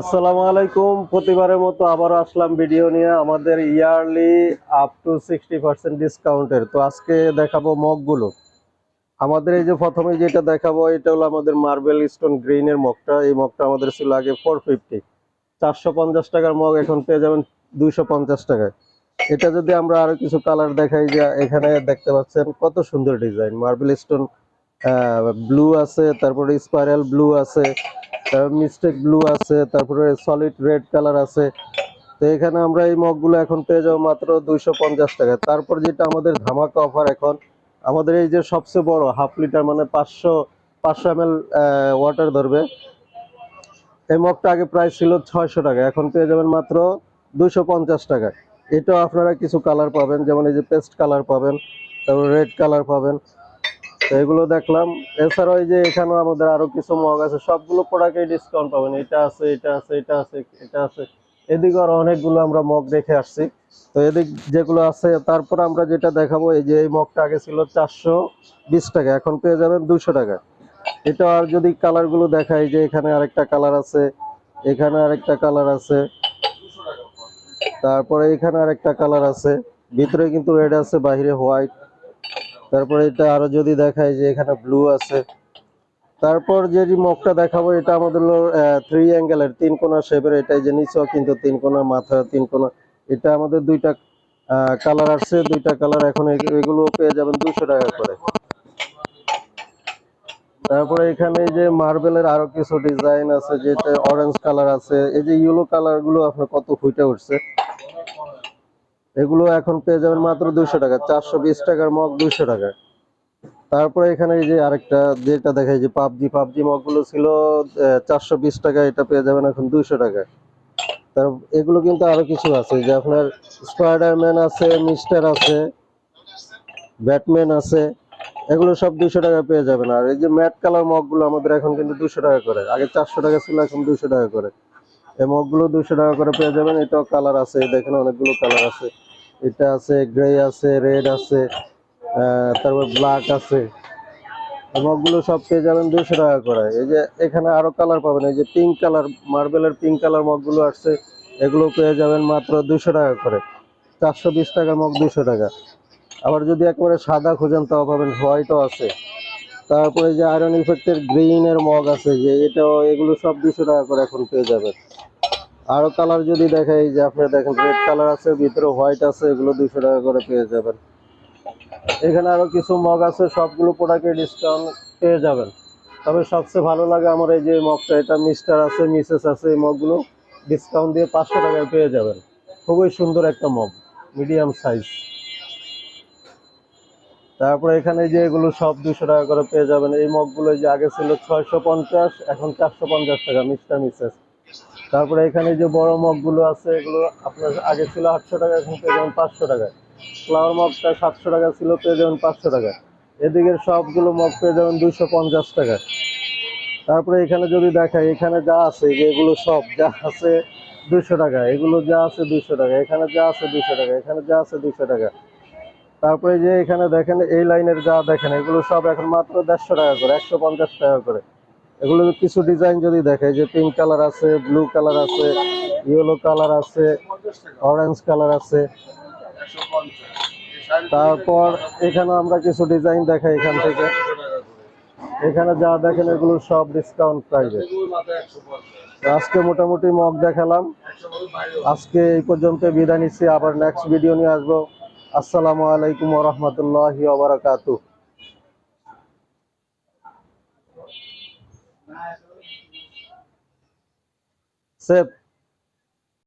আসসালামু আলাইকুম। প্রতিবারের মতো আবারও আসলাম ভিডিও নিয়ে আমাদের yearly up to sixty percent ডিসকাউন্টের তো আজকে দেখাবো মগগুলো। আমাদের এই যে প্রথমে যেটা দেখাবো, এটা হলো আমাদের মার্বেল স্টোন গ্রিনের মগটা। এই মগটা আমাদের ছিল আগে ফোর ফিফটি চারশো পঞ্চাশ টাকার মগ এখন পেয়ে যাবেন দুইশো পঞ্চাশ টাকায়। এটা যদি আমরা আরও কিছু কালার দেখাই, যে এখানে দেখতে পাচ্ছেন কত সুন্দর ডিজাইন মার্বেল স্টোন ব্লু আছে, তারপরে স্পাইরাল ব্লু আছে মিস্টেক ব্লু আছে, তারপরে সলিড রেড কালার আছে। তো এখানে আমরা এই মগগুলো এখন পেয়ে যাব মাত্র দুইশো পঞ্চাশ টাকা তারপর যেটা আমাদের ধামাকা অফার এখন, আমাদের এই যে সবচেয়ে বড় হাফ লিটার মানে পাঁচশো পাঁচশো এম ওয়াটার ধরবে। এই মগটা আগে প্রায় ছিল ছয়শো টাকা, এখন পেয়ে যাবেন মাত্র দুইশো পঞ্চাশ টাকা এটাও আপনারা কিছু কালার পাবেন, যেমন এই যে পেস্ট কালার পাবেন, তারপর রেড কালার পাবেন। এগুলো দেখলাম। এছাড়াও যে এখানেও আমাদের আরও কিছু মগ আছে, সবগুলো প্রোডাক্টে ডিসকাউন্ট পাবেন। এটা আছে এটা আছে এটা আছে এটা আছে। এদিকে আরও অনেকগুলো আমরা মগ দেখে আসছি। তো এদিক যেগুলো আছে, তারপর আমরা যেটা দেখাবো, এই যে এই মগটা আগে ছিল চারশো বিশ টাকা, এখন পেয়ে যাবেন দুশো টাকা। এটা আর যদি কালারগুলো দেখাই যে এখানে আরেকটা কালার আছে, এখানে আরেকটা কালার আছে, তারপরে এখানে আরেকটা কালার আছে, ভিতরে কিন্তু রেড আছে বাইরে হোয়াইট তারপরে এটা আরও যদি দেখাই যে এখানে ব্লু আছে, তারপর যে মগটা দেখাবো, এটা আমাদের থ্রি অ্যাঙ্গেলের তিন কোনা শেপের এটা যে নিচেও কিন্তু তিন কোনা মাথা তিন কোনা, এটা আমাদের দুইটা কালার আসছে, দুইটা কালার এখন এগুলো পেয়ে যাবেন দুশো টাকা করে। তারপরে এখানে যে মার্বেলের আরও কিছু ডিজাইন আছে, যেটা অরেঞ্জ কালার আছে, এই যে ইয়েলো কালারগুলো আপনার কত ফুটে উঠছে এগুলো এখন পেয়ে যাবেন মাত্র দুইশো টাকা। চারশো বিশ টাকার মগ দুইশো টাকা। তারপরে এখানে যে আরেকটা, যেটা দেখাই যে পাবজি পাবজি মগগুলো ছিল চারশো বিশ টাকা, এটা পেয়ে যাবেন এখন দুইশো টাকা। তার, এগুলো কিন্তু আরও কিছু আছে, যে আপনার স্পাইডারম্যান আছে, মিস্টার আছে ব্যাটম্যান আছে, এগুলো সব দুশো টাকা পেয়ে যাবেন। আর এই যে ম্যাট কালার মগগুলো আমাদের এখন কিন্তু দুশো টাকা করে। আগে চারশো টাকা ছিল, এখন দুশো টাকা করে। এই মগগুলো দুশো টাকা করে পেয়ে যাবেন। এটাও কালার আছে, দেখেন অনেকগুলো কালার আছে। এটা আছে গ্রে আছে রেড আছে তারপর ব্ল্যাক আছে। মগগুলো সব পেয়ে যাবেন দুশো টাকা করে। এই যে এখানে আরও কালার পাবেন, এই যে পিঙ্ক কালার মার্বেলের পিঙ্ক কালার মগগুলো আসছে, এগুলো পেয়ে যাবেন মাত্র দুশো টাকা করে। চারশো বিশ টাকার মগ দুশো টাকা। আবার যদি একেবারে সাদা খোঁজেন, তাও পাবেন হোয়াইটও আছে। তারপরে যে আয়রন ইফেক্টের গ্রিনের মগ আছে, যে এটাও, এগুলো সব দুশো টাকা করে এখন পেয়ে যাবেন। আরও কালার যদি দেখাই যে আপনি দেখেন রেড কালার আছে, ভিতরে হোয়াইট আছে, এগুলো দুশো টাকা করে পেয়ে যাবেন। এখানে আরও কিছু মগ আছে, সবগুলো প্রোডাক্টে ডিসকাউন্ট পেয়ে যাবেন। তবে সবচেয়ে ভালো লাগে আমার এই যে মগটা এটা মিস্টার আছে মিসেস আছে, এই মগগুলো ডিসকাউন্ট দিয়ে পাঁচশো টাকায় পেয়ে যাবেন। খুবই সুন্দর একটা মগ মিডিয়াম সাইজ তারপরে এখানে যে এগুলো সব দুশো টাকা করে পেয়ে যাবেন। এই মগগুলো যে আগে ছিল ছয়শো পঞ্চাশ, এখন চারশো পঞ্চাশ টাকা মিস্টার মিসেস তারপরে এখানে যে বড় মগগুলো আছে, এগুলো আপনার আগে ছিল আটশো টাকা, এখন পেয়ে যাবেন পাঁচশো টাকা। ফ্লাওয়ার মগটা সাতশো টাকা ছিল, পেয়ে যাবেন পাঁচশো টাকা। এদিকের সবগুলো মগ পেয়ে যাবেন দুইশো পঞ্চাশ টাকা। তারপরে এখানে যদি দেখাই, এখানে যা আছে, যে এগুলো সব যা আছে দুশো টাকা, এগুলো যা আছে দুশো টাকা, এখানে যা আছে দুশো টাকা, এখানে যা আছে দুশো টাকা। তারপরে যে এখানে দেখেন, এই লাইনের যা দেখেন, এগুলো সব এখন মাত্র দেড়শো টাকা করে, একশো পঞ্চাশ টাকা করে। এগুলো কিছু ডিজাইন যদি দেখে, যে পিঙ্ক কালার আছে ব্লু কালার আছে ইয়েলো কালার আছে অরেঞ্জ কালার আছে। তারপর এখানে আমরা কিছু ডিজাইন দেখাই এখান থেকে। এখানে যা দেখেন, এগুলো সব ডিসকাউন্ট প্রাইজে আজকে মোটামুটি মগ দেখালাম। আজকে এই পর্যন্ত বিদায় নিচ্ছি। আবার নেক্সট ভিডিও নিয়ে আসব। আসসালামু আলাইকুম রহমতুল্লাহি ওবরাকাতু Sep.